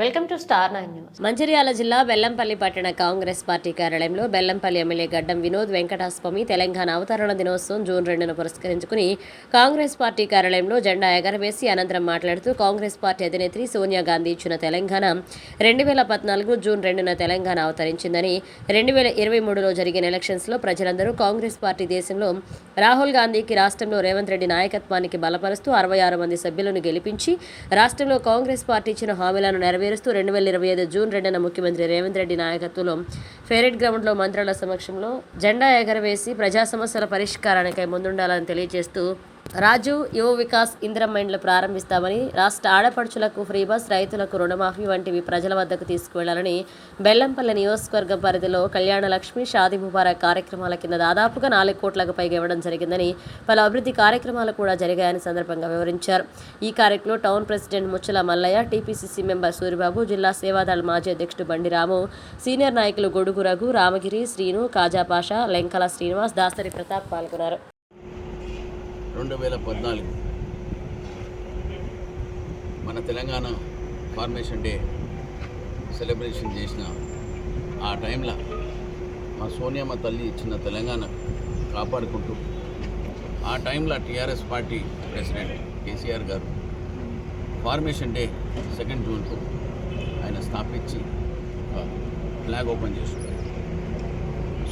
Welcome to star nine news. Mancherial జిల్లా బెల్లంపల్లి పట్టణ Congress party కార్యాలయంలో బెల్లంపల్లి ఎమ్మెల్యే గడ్డం వినోద్ వెంకటాస్వామి తెలంగాణ అవతరణ దినోత్సవం జూన్ రెండును పురస్కరించుకుని కాంగ్రెస్ పార్టీ కార్యాలయంలో జెండా ఎగరవేసి అనంతరం మాట్లాడుతూ కాంగ్రెస్ పార్టీ అధినేత్రి సోనియా గాంధీ ఇచ్చిన తెలంగాణ రెండు వేల పద్నాలుగు జూన్ రెండున తెలంగాణ అవతరించిందని రెండు వేల ఇరవై మూడులో జరిగిన ఎలక్షన్స్లో ప్రజలందరూ కాంగ్రెస్ పార్టీ దేశంలో రాహుల్ గాంధీకి రాష్ట్రంలో రేవంత్ రెడ్డి నాయకత్వానికి బలపరుస్తూ అరవై ఆరు మంది సభ్యులను గెలిపించి రాష్ట్రంలో కాంగ్రెస్ పార్టీ ఇచ్చిన హామీలను నెరవేరుస్తూ రెండు వేల ఇరవై ఐదు జూన్ రెండున ముఖ్యమంత్రి రేవంత్ రెడ్డి నాయకత్వంలో ఫెరెడ్ గ్రౌండ్లో మంత్రుల సమక్షంలో జెండా ఎగరవేసి ప్రజా సమస్యల పరిష్కారానికై ముందుండాలని తెలియజేస్తూ రాజు యువ వికాస్ ఇందిరమైండ్లు ప్రారంభిస్తామని రాష్ట్ర ఆడపడుచులకు ఫ్రీ బస్ రైతులకు రుణమాఫీ వంటివి ప్రజల వద్దకు తీసుకువెళ్ళాలని బెల్లంపల్లి నియోజకవర్గం పరిధిలో కళ్యాణ లక్ష్మి షాదీ ముబారక్ కార్యక్రమాల కింద దాదాపుగా నాలుగు కోట్లకు పైగా ఇవ్వడం జరిగిందని పలు అభివృద్ధి కార్యక్రమాలు కూడా జరిగాయని సందర్భంగా వివరించారు. ఈ కార్యక్రమంలో town president Muchchala Mallaiah TPCC member Suribabu జిల్లా సేవాదళ మాజీ అధ్యక్షుడు బండిరాము సీనియర్ నాయకులు గొడుగు రఘు రామగిరి శ్రీను కాజాపాషా లెంకల శ్రీనివాస్ దాసరి ప్రతాప్ పాల్గొన్నారు. రెండు వేల పద్నాలుగు మన తెలంగాణ ఫార్మేషన్ డే సెలబ్రేషన్ చేసిన ఆ టైంలో మా సోనియమ్మ తల్లి ఇచ్చిన తెలంగాణ కాపాడుకుంటూ ఆ టైంలో టీఆర్ఎస్ పార్టీ ప్రెసిడెంట్ కేసీఆర్ గారు ఫార్మేషన్ డే సెకండ్ జూన్కు ఆయన స్థాపించి ఒక ఫ్లాగ్ ఓపెన్ చేశారు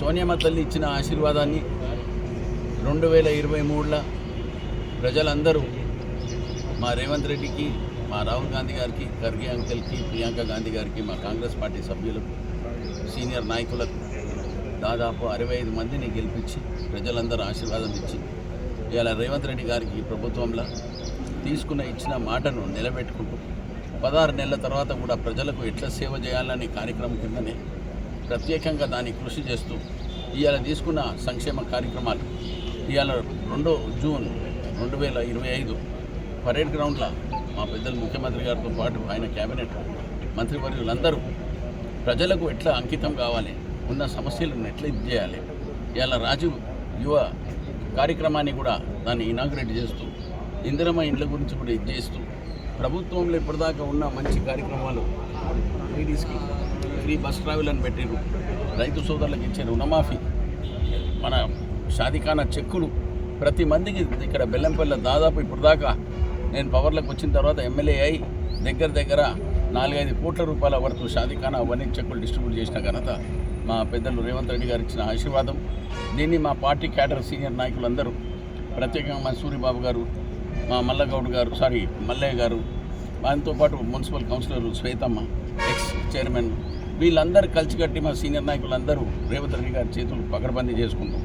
సోనియామ్మ తల్లి ఇచ్చిన ఆశీర్వాదాన్ని రెండు వేల ఇరవై మూడులో ప్రజలందరూ మా రేవంత్ రెడ్డికి మా రాహుల్ గాంధీ గారికి ఖర్గే అంకెల్కి ప్రియాంక గాంధీ గారికి మా కాంగ్రెస్ పార్టీ సభ్యులకు సీనియర్ నాయకులకు దాదాపు అరవై ఐదు మందిని గెలిపించి ప్రజలందరూ ఆశీర్వాదం ఇచ్చి ఇవాళ రేవంత్ రెడ్డి గారికి ఈ ప్రభుత్వంలో తీసుకున్న ఇచ్చిన మాటను నిలబెట్టుకుంటూ పదహారు నెలల తర్వాత కూడా ప్రజలకు ఎట్లా సేవ చేయాలనే కార్యక్రమం కిందనే ప్రత్యేకంగా దాన్ని కృషి చేస్తూ ఇవాళ తీసుకున్న సంక్షేమ కార్యక్రమాలు ఇవాళ రెండో జూన్ రెండు వేల ఇరవై ఐదు పరేడ్ గ్రౌండ్లో మా పెద్దలు ముఖ్యమంత్రి గారితో పాటు ఆయన కేబినెట్ మంత్రివర్యులందరూ ప్రజలకు ఎట్లా అంకితం కావాలి ఉన్న సమస్యలను ఎట్లా ఇది చేయాలి ఇవాళ రాజు యువ కార్యక్రమాన్ని కూడా దాన్ని ఇనాగ్రేట్ చేస్తూ ఇందిరమ్మ ఇండ్ల గురించి కూడా ఇది చేస్తూ ప్రభుత్వంలో ఇప్పటిదాకా ఉన్న మంచి కార్యక్రమాలు లేడీస్కి ఫ్రీ బస్ ట్రావెల్ అని పెట్టారు రైతు సోదరులకు ఇచ్చే రుణమాఫీ మన షాదిఖానా చెక్కులు ప్రతి మందికి ఇక్కడ బెల్లంపల్లి దాదాపు ఇప్పుడు దాకా నేను పవర్లోకి వచ్చిన తర్వాత ఎమ్మెల్యే అయి దగ్గర దగ్గర నాలుగైదు కోట్ల రూపాయల వరకు షాదిఖానా అవన్నీ చెక్కులు డిస్ట్రిబ్యూట్ చేసిన ఘనత మా పెద్దలు రేవంత్ రెడ్డి గారు ఇచ్చిన ఆశీర్వాదం. దీన్ని మా పార్టీ క్యాడర్ సీనియర్ నాయకులందరూ ప్రత్యేకంగా మా సూరిబాబు గారు మా మల్లగౌడ్ గారు సారీ మల్లయ్య గారు దానితో పాటు municipal councillor Swetamma ex chairman వీళ్ళందరూ కలిసికట్టి మా సీనియర్ నాయకులందరూ రేవంత్ రెడ్డి గారి చేతులు పకడ్బందీ చేసుకుంటాం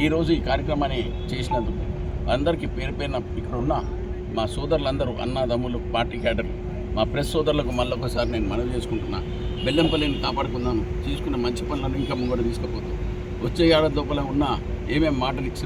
ఈరోజు ఈ కార్యక్రమాన్ని చేసినందుకు అందరికీ పేరు పేరున ఇక్కడ ఉన్న మా సోదరులందరూ అన్నదమ్ములు పార్టీ క్యాడర్ మా ప్రెస్ సోదరులకు మళ్ళీ ఒకసారి నేను మనవి చేసుకుంటున్నా. బెల్లంపల్లిని కాపాడుకుందాం. తీసుకున్న మంచి పనులను ఇంకా ముంగడు తీసుకుపోతాం. వచ్చే ఏడాది లోపల ఉన్న ఏమేమి మాటలు ఇచ్చిన